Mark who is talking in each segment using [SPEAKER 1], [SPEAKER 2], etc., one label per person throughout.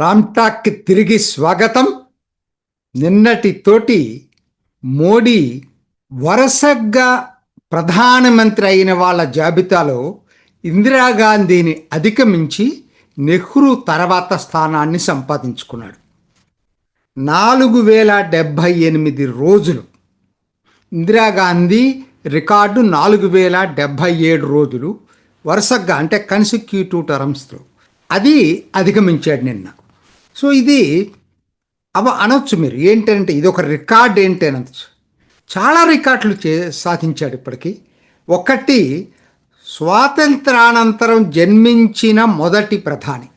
[SPEAKER 1] రామ్టాక్కి తిరిగి స్వాగతం. నిన్నటితోటి మోడీ వరుసగా ప్రధానమంత్రి అయిన వాళ్ళ జాబితాలో ఇందిరాగాంధీని అధిగమించి నెహ్రూ తర్వాత స్థానాన్ని సంపాదించుకున్నాడు. నాలుగు వేల డెబ్భై ఎనిమిది రోజులు. ఇందిరాగాంధీ రికార్డు నాలుగు వేల డెబ్భై ఏడు రోజులు. వరుసగా అంటే కన్సిక్యూటివ్ టర్మ్స్లో అది అధిగమించాడు నిన్న. సో ఇది అవ అనొచ్చు మీరు. ఏంటంటే ఇది ఒక రికార్డ్ ఏంటి అనొచ్చు. చాలా రికార్డులు చే సాధించాడు ఇప్పటికీ. ఒకటి స్వాతంత్రానంతరం జన్మించిన మొదటి ప్రధాని.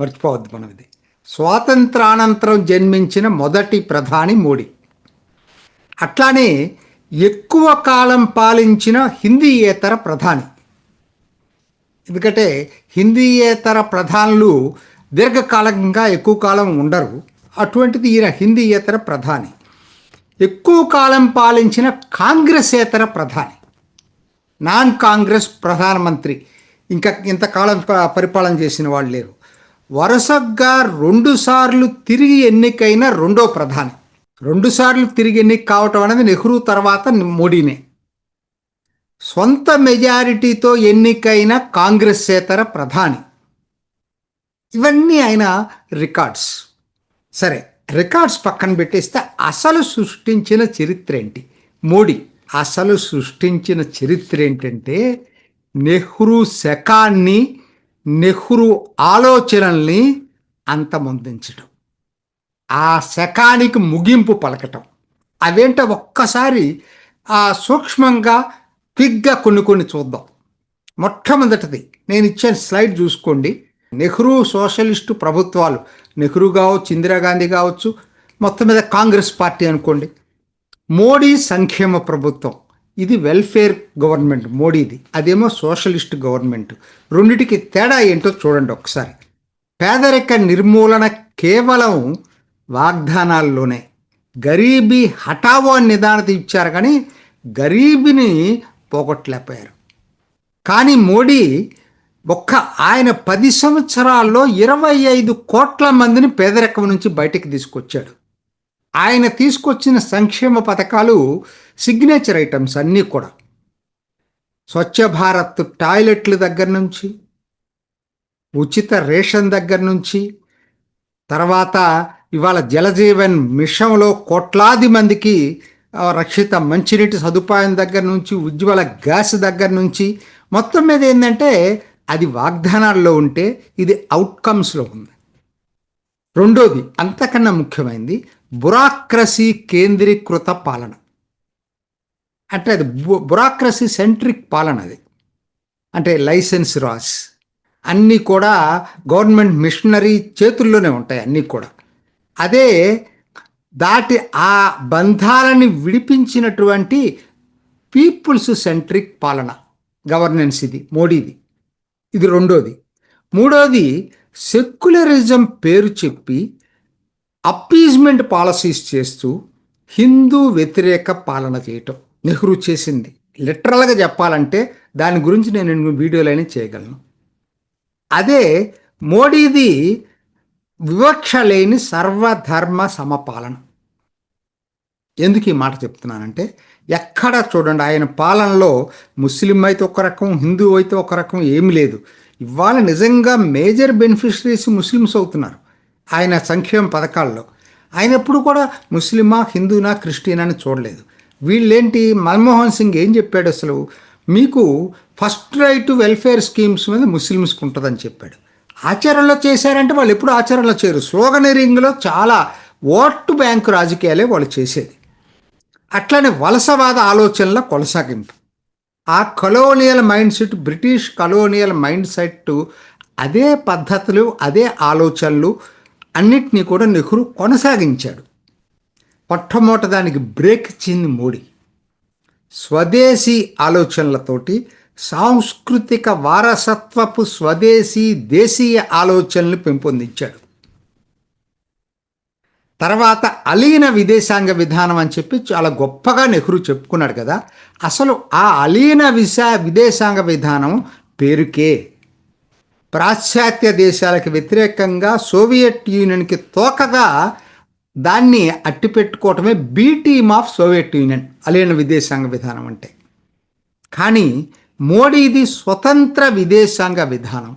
[SPEAKER 1] మర్చిపోవద్దు మనం ఇది. స్వాతంత్రానంతరం జన్మించిన మొదటి ప్రధాని మోడీ. అట్లానే ఎక్కువ కాలం పాలించిన హిందీయేతర ప్రధాని. ఎందుకంటే హిందీయేతర ప్రధానులు దీర్ఘకాలంగా ఎక్కువ కాలం ఉండరు. అటువంటిది ఈయన హిందీయేతర ప్రధాని. ఎక్కువ కాలం పాలించిన కాంగ్రెసేతర ప్రధాని. నాన్ కాంగ్రెస్ ప్రధానమంత్రి. ఇంకా ఇంతకాలం పరిపాలన చేసిన వాళ్ళు లేరు. వరుసగా రెండుసార్లు తిరిగి ఎన్నికైన రెండో ప్రధాని. రెండుసార్లు తిరిగి ఎన్నిక కావటం అనేది నెహ్రూ తర్వాత మోడీనే. సొంత మెజారిటీతో ఎన్నికైన కాంగ్రెసేతర ప్రధాని. ఇవన్నీ ఆయన రికార్డ్స్. సరే రికార్డ్స్ పక్కన పెట్టేస్తే అసలు సృష్టించిన చరిత్ర ఏంటి? మోడీ అసలు సృష్టించిన చరిత్ర ఏంటంటే నెహ్రూ శకాన్ని నెహ్రూ ఆలోచనల్ని అంతమొందించడం. ఆ శకానికి ముగింపు పలకటం. అవేంటో ఒక్కసారి ఆ సూక్ష్మంగా క్విక్గా కొన్ని కొన్ని చూద్దాం. మొట్టమొదటిది నేను ఇచ్చిన స్లైడ్ చూసుకోండి. నెహ్రూ సోషలిస్టు ప్రభుత్వాలు. నెహ్రూ కావచ్చు ఇందిరాగాంధీ కావచ్చు మొత్తం మీద కాంగ్రెస్ పార్టీ అనుకోండి. మోడీ సంక్షేమ ప్రభుత్వం. ఇది వెల్ఫేర్ గవర్నమెంట్ మోడీది. అదేమో సోషలిస్ట్ గవర్నమెంట్. రెండిటికి తేడా ఏంటో చూడండి ఒకసారి. పేదరిక నిర్మూలన కేవలం వాగ్దానాల్లోనే. గరీబీ హఠావో అని నిదానత ఇచ్చారు కానీ గరీబీని పోగొట్టలేకపోయారు. కానీ మోడీ ఒక్క ఆయన పది సంవత్సరాల్లో ఇరవై ఐదు కోట్ల మందిని పేదరికం నుంచి బయటికి తీసుకొచ్చాడు. ఆయన తీసుకొచ్చిన సంక్షేమ పథకాలు సిగ్నేచర్ ఐటమ్స్ అన్నీ కూడా. స్వచ్ఛ భారత్ టాయిలెట్ల దగ్గర నుంచి ఉచిత రేషన్ దగ్గర నుంచి తర్వాత ఇవాళ జలజీవన్ మిషన్లో కోట్లాది మందికి రక్షిత మంచినీటి సదుపాయం దగ్గర నుంచి ఉజ్వల గ్యాస్ దగ్గర నుంచి మొత్తం మీద ఏంటంటే అది వాగ్దానాల్లో ఉంటే ఇది అవుట్కమ్స్లో ఉంది. రెండోది అంతకన్నా ముఖ్యమైనది బురాక్రసీ కేంద్రీకృత పాలన. అంటే అది బు- బురాక్రసీ సెంట్రిక్ పాలన అది. అంటే లైసెన్స్ రాస్ అన్నీ కూడా గవర్నమెంట్ మిషనరీ చేతుల్లోనే ఉంటాయి అన్నీ కూడా. అదే దాటి ఆ బంధాలని విడిపించినటువంటి పీపుల్స్ సెంట్రిక్ పాలన గవర్నెన్స్ ఇది మోడీది. ఇది రెండోది. మూడోది సెక్యులరిజం పేరు చెప్పి అప్పీజ్మెంట్ పాలసీస్ చేస్తూ హిందూ వ్యతిరేక పాలన చేయటం. నెహ్రూ చేసింది. లిటరల్గా చెప్పాలంటే దాని గురించి నేను వీడియోలైనా చేయగలను. అదే మోడీది వివక్ష లేని సర్వధర్మ సమపాలన. ఎందుకు ఈ మాట చెప్తున్నానంటే ఎక్కడ చూడండి ఆయన పాలనలో ముస్లిం అయితే ఒక రకం హిందూ అయితే ఒక రకం ఏమి లేదు. ఇవాళ నిజంగా మేజర్ బెనిఫిషరీస్ ముస్లిమ్స్ అవుతున్నారు ఆయన సంక్షేమ పథకాల్లో. ఆయన ఎప్పుడు కూడా ముస్లిమా హిందూనా క్రిస్టియనా అని చూడలేదు. వీళ్ళేంటి? మన్మోహన్ సింగ్ ఏం చెప్పాడు అసలు? మీకు ఫస్ట్ రైట్ వెల్ఫేర్ స్కీమ్స్ మీద ముస్లిమ్స్కి ఉంటుందని చెప్పాడు. ఆచరణలో చేశారంటే వాళ్ళు ఎప్పుడు ఆచరణలో చేయరు. స్లోగనరింగ్లో చాలా ఓటు బ్యాంకు రాజకీయాలే వాళ్ళు చేసేది. అట్లనే వలసవాద ఆలోచనల కొనసాగింపు. ఆ colonial mind set British colonial mind set అదే పద్ధతులు అదే ఆలోచనలు అన్నిటినీ కూడా నెహ్రూ కొనసాగించాడు. మొట్టమొదట దానికి బ్రేక్ ఇచ్చింది మోడీ. స్వదేశీ ఆలోచనలతోటి సాంస్కృతిక వారసత్వపు స్వదేశీ దేశీయ ఆలోచనలు పెంపొందించాడు. తర్వాత అలీన విదేశాంగ విధానం అని చెప్పి చాలా గొప్పగా నెహ్రూ చెప్పుకున్నాడు కదా. అసలు ఆ అలీన విశా విదేశాంగ విధానం పేరుకే. పాశ్చాత్య దేశాలకు వ్యతిరేకంగా సోవియట్ యూనియన్కి తోకగా దాన్ని అట్టిపెట్టుకోవటమే B team of Soviet Union అలీన విదేశాంగ విధానం అంటే. కానీ మోడీది స్వతంత్ర విదేశాంగ విధానం.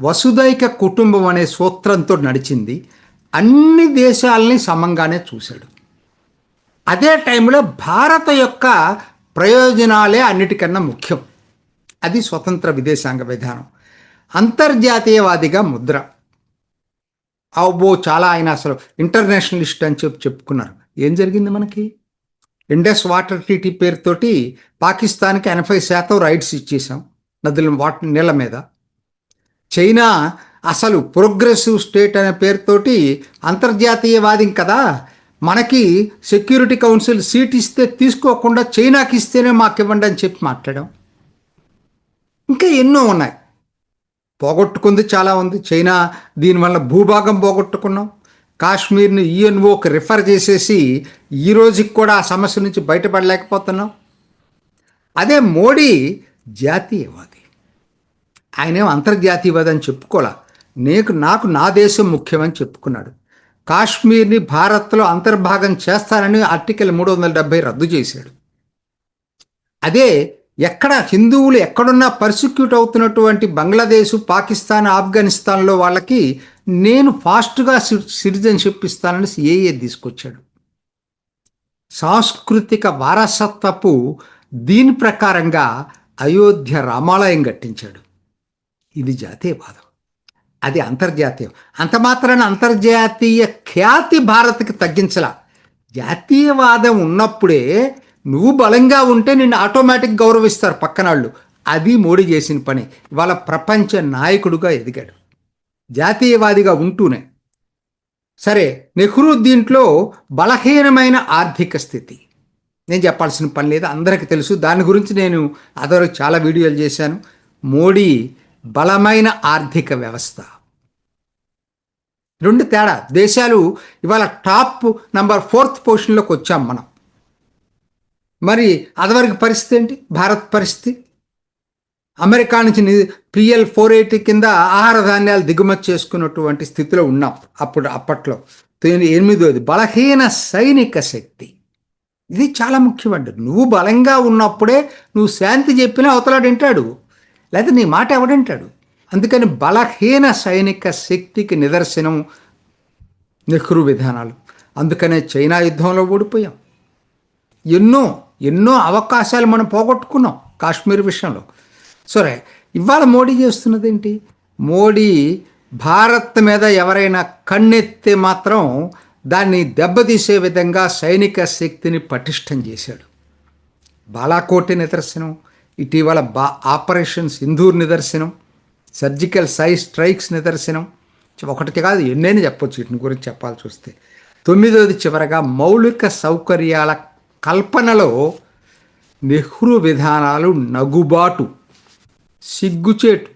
[SPEAKER 1] వసుదైక కుటుంబం అనే సూత్రంతో నడిచింది. అన్ని దేశాలని సమంగానే చూశాడు. అదే టైంలో భారత యొక్క ప్రయోజనాలే అన్నిటికన్నా ముఖ్యం. అది స్వతంత్ర విదేశాంగ విధానం. అంతర్జాతీయవాదిగా ముద్ర. అబ్బో చాలా ఆయన అసలు ఇంటర్నేషనలిస్ట్ అని చెప్పి చెప్పుకున్నారు. ఏం జరిగింది మనకి? ఇండస్ వాటర్ టీటీ పేరుతోటి పాకిస్తాన్కి ఎనభై శాతం రైట్స్ ఇచ్చేసాం నదుల వాటర్ నీళ్ళ మీద. చైనా అసలు ప్రోగ్రెసివ్ స్టేట్ అనే పేరుతోటి అంతర్జాతీయవాదం కదా. మనకి సెక్యూరిటీ కౌన్సిల్ సీట్ ఇస్తే తీసుకోకుండా చైనాకి ఇస్తేనే మాకు ఇవ్వండి అని చెప్పి మాట్లాడాం. ఇంకా ఎన్నో ఉన్నాయి. పోగొట్టుకుంది చాలా ఉంది. చైనా దీనివల్ల భూభాగం పోగొట్టుకున్నాం. కాశ్మీర్ని యుఎన్ఓకి రిఫర్ చేసేసి ఈ రోజుకి కూడా ఆ సమస్య నుంచి బయటపడలేకపోతున్నాం. అదే మోడీ జాతీయవాది. ఆయనేం అంతర్జాతీయవాది అని చెప్పుకోలే. నీకు నాకు నా దేశం ముఖ్యమని చెప్పుకున్నాడు. కాశ్మీర్ని భారత్లో అంతర్భాగం చేస్తానని ఆర్టికల్ మూడు వందల డెబ్బై రద్దు చేశాడు. అదే ఎక్కడ హిందువులు ఎక్కడున్నా పర్సిక్యూట్ అవుతున్నటువంటి బంగ్లాదేశ్ పాకిస్తాన్ ఆఫ్ఘనిస్తాన్లో వాళ్ళకి నేను ఫాస్ట్గా సిటిజన్షిప్ ఇస్తానని సిఏఏ తీసుకొచ్చాడు. సాంస్కృతిక వారసత్వపు దీని ప్రకారంగా అయోధ్య రామాలయం కట్టించాడు. ఇది జాతీయవాదం. అది అంతర్జాతీయం. అంత మాత్రాన అంతర్జాతీయ ఖ్యాతి భారత్కి తగ్గించలా. జాతీయవాదం ఉన్నప్పుడే నువ్వు బలంగా ఉంటే నిన్ను ఆటోమేటిక్ గౌరవిస్తారు పక్కనాళ్ళు. అది మోడీ చేసిన పని. ఇవాళ ప్రపంచ నాయకుడుగా ఎదిగాడు. జాతీయవాదిగా ఉంటూనే. సరే నెహ్రూ దీంట్లో బలహీనమైన ఆర్థిక స్థితి. నేను చెప్పాల్సిన పని లేదు. అందరికీ తెలుసు. దాని గురించి నేను అదరు చాలా వీడియోలు చేశాను. మోడీ బలమైన ఆర్థిక వ్యవస్థ. రెండు తేడా. దేశాలు ఇవాళ టాప్ నంబర్ ఫోర్త్ పొజిషన్లోకి వచ్చాం మనం. మరి అదివరకు పరిస్థితి ఏంటి? భారత్ పరిస్థితి? అమెరికా నుంచి పిఎల్ ఫోర్ ఎయిటీ కింద ఆహార ధాన్యాలు దిగుమతి చేసుకున్నటువంటి స్థితిలో ఉన్నాం. అప్పుడు అప్పట్లో. ఎనిమిదోది బలహీన సైనిక శక్తి. ఇది చాలా ముఖ్యమండి. నువ్వు బలంగా ఉన్నప్పుడే నువ్వు శాంతి చెప్పినా అవతలాడు వింటాడు. లేదా నీ మాట ఎవడంటాడు? అందుకని బలహీన సైనిక శక్తికి నిదర్శనం నెహ్రూ విధానాలు. అందుకనే చైనా యుద్ధంలో ఓడిపోయాం. ఎన్నో ఎన్నో అవకాశాలు మనం పోగొట్టుకున్నాం కాశ్మీర్ విషయంలో. సరే ఇవాళ మోడీ చేస్తున్నది ఏంటి మోడీ భారత్ మీద ఎవరైనా కన్నెత్తే మాత్రం దాన్ని దెబ్బతీసే విధంగా సైనిక శక్తిని పటిష్టం చేశాడు. బాలాకోటి నిదర్శనం. ఇటీవల బా ఆపరేషన్ సింధూర్ నిదర్శనం సర్జికల్ సై స్ట్రైక్స్ నిదర్శనం ఒకటి కాదు ఎన్నైనా చెప్పొచ్చు వీటిని గురించి చెప్పాల్సి వస్తే తొమ్మిదవది చివరగా మౌలిక సౌకర్యాల కల్పనలో నెహ్రూ విధానాలు నగుబాటు. సిగ్గుచేటు.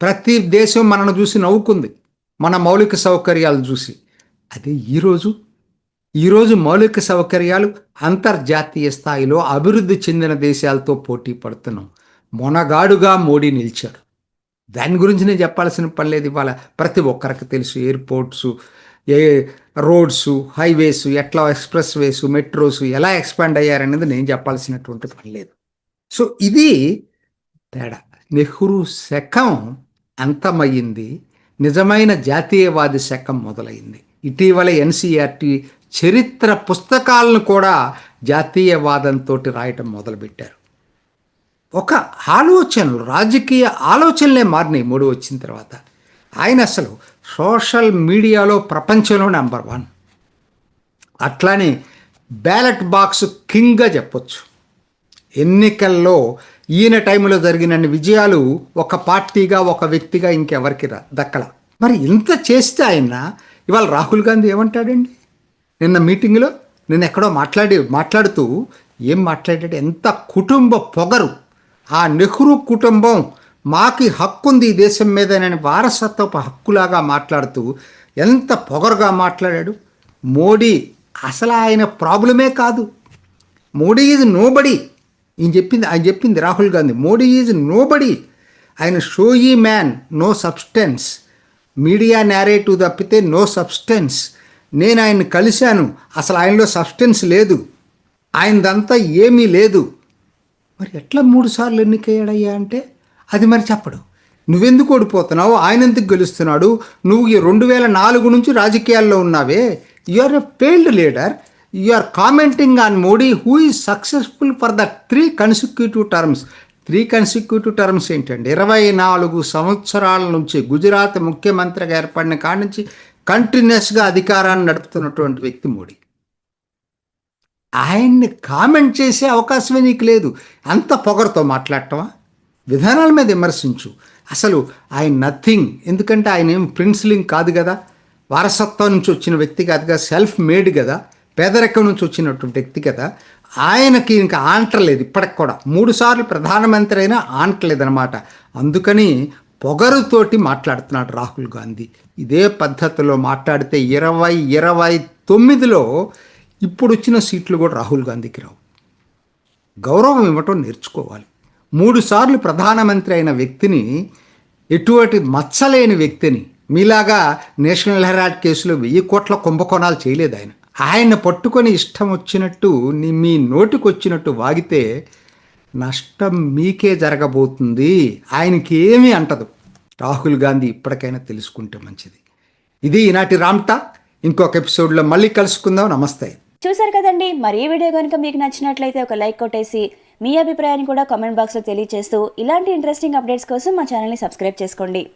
[SPEAKER 1] ప్రతి దేశం మనను చూసి నవ్వుకుంది. మన మౌలిక సౌకర్యాలు చూసి. అదే ఈరోజు ఈరోజు మౌలిక సౌకర్యాలు అంతర్జాతీయ స్థాయిలో అభివృద్ధి చెందిన దేశాలతో పోటీ పడుతున్నాం. మొనగాడుగా మోడీ నిలిచాడు. దాని గురించి నేను చెప్పాల్సిన పని లేదు ఇవాళ. ప్రతి ఒక్కరికి తెలుసు ఎయిర్పోర్ట్స్ ఏ రోడ్స్ హైవేస్ ఎట్లా ఎక్స్ప్రెస్ వేస్ మెట్రోస్ ఎలా ఎక్స్పాండ్ అయ్యారనేది నేను చెప్పాల్సినటువంటి పని లేదు. సో ఇది తేడా. నెహ్రూ శకం అంతమయ్యింది. నిజమైన జాతీయవాది శకం మొదలైంది. ఇటీవల ఎన్సీఆర్టీ చరిత్ర పుస్తకాలను కూడా జాతీయవాదంతో రాయటం మొదలుపెట్టారు. ఒక ఆలోచనలు రాజకీయ ఆలోచనలే మారినాయి మూడు వచ్చిన తర్వాత. ఆయన అసలు సోషల్ మీడియాలో ప్రపంచంలో నెంబర్ వన్. అట్లానే బ్యాలెట్ బాక్స్ కింగ్గా చెప్పొచ్చు. ఎన్నికల్లో ఈయన టైంలో జరిగినన్ని విజయాలు ఒక పార్టీగా ఒక వ్యక్తిగా ఇంకెవరికి రా దక్కల. మరి ఇంత చేస్తే ఆయన ఇవాళ రాహుల్ గాంధీ ఏమంటాడండి? నిన్న మీటింగ్లో నేను ఎక్కడో మాట్లాడి మాట్లాడుతూ ఏం మాట్లాడాడు? ఎంత కుటుంబ పొగరు. ఆ నెహ్రూ కుటుంబం మాకి హక్కు ఉంది ఈ దేశం మీద నేను వారసత్వపు హక్కులాగా మాట్లాడుతూ ఎంత పొగరుగా మాట్లాడాడు? మోడీ అసలు ఆయన ప్రాబ్లమే కాదు. Modi is nobody. ఈయన చెప్పింది ఆయన చెప్పింది Rahul Gandhi. Modi is nobody. ఆయన showy man no substance. Media narrative తప్పితే నో సబ్స్టెన్స్. నేను ఆయన్ని కలిశాను. అసలు ఆయనలో సబ్స్టెన్స్ లేదు. ఆయనదంతా ఏమీ లేదు. మరి ఎట్లా మూడు సార్లు ఎన్నికయ్యాడయ్యా అంటే? అది మరి చెప్పడు. నువ్వెందుకు ఓడిపోతున్నావు? ఆయన ఎందుకు గెలుస్తున్నాడు? నువ్వు ఈ రెండు వేల నాలుగు నుంచి రాజకీయాల్లో ఉన్నావే. You are a failed leader you are commenting on Modi who is successful for the three consecutive terms three consecutive terms ఏంటండి? ఇరవై నాలుగు సంవత్సరాల నుంచి గుజరాత్ ముఖ్యమంత్రిగా ఏర్పడిన కాడి నుంచి కంటిన్యూస్గా అధికారాన్ని నడుపుతున్నటువంటి వ్యక్తి మోడీ. ఆయన్ని కామెంట్ చేసే అవకాశమే నీకు లేదు. అంత పొగరుతో మాట్లాడటమా? విధానాల మీద విమర్శించు. అసలు ఆయన నథింగ్. ఎందుకంటే ఆయన ఏం ప్రిన్సిలింగ్ కాదు కదా. వారసత్వం నుంచి వచ్చిన వ్యక్తి కాదు కదా. సెల్ఫ్ మేడ్ కదా. పేదరికం నుంచి వచ్చినటువంటి వ్యక్తి కదా. ఆయనకి ఇంకా ఆంటలేదు ఇప్పటికి కూడా మూడు సార్లు ప్రధానమంత్రి అయినా ఆంటలేదన్నమాట అందుకని పొగరుతోటి మాట్లాడుతున్నాడు రాహుల్ గాంధీ. ఇదే పద్ధతిలో మాట్లాడితే ఇరవై ఇరవై తొమ్మిదిలో ఇప్పుడు వచ్చిన సీట్లు కూడా రాహుల్ గాంధీకి రావు. గౌరవం ఇవ్వటం నేర్చుకోవాలి. మూడుసార్లు ప్రధానమంత్రి అయిన వ్యక్తిని ఎటువంటి మచ్చలేని వ్యక్తిని మీలాగా నేషనల్ హెరాల్డ్ కేసులో వెయ్యి కోట్ల కుంభకోణాలు చేయలేదు ఆయన. ఆయన పట్టుకొని ఇష్టం వచ్చినట్టు మీ నోటికొచ్చినట్టు వాగితే నష్టం మీకే జరగబోతుంది. ఆయనకి ఏమీ అంటదు. రాహుల్ గాంధీ ఇప్పటికైనా తెలుసుకుంటే మంచిది. ఇది ఈనాటి రామ్టా ఇంకొక ఎపిసోడ్లో మళ్ళీ కలుసుకుందాం. నమస్తే.
[SPEAKER 2] చూసారు కదండి. మరి ఈ వీడియో కనుక మీకు నచ్చినట్లయితే ఒక లైక్ కొట్టేసి మీ అభిప్రాయాన్ని కూడా కామెంట్ బాక్స్లో తెలియజేస్తూ ఇలాంటి ఇంట్రెస్టింగ్ అప్డేట్స్ కోసం మా ఛానల్ని సబ్స్క్రైబ్ చేసుకోండి.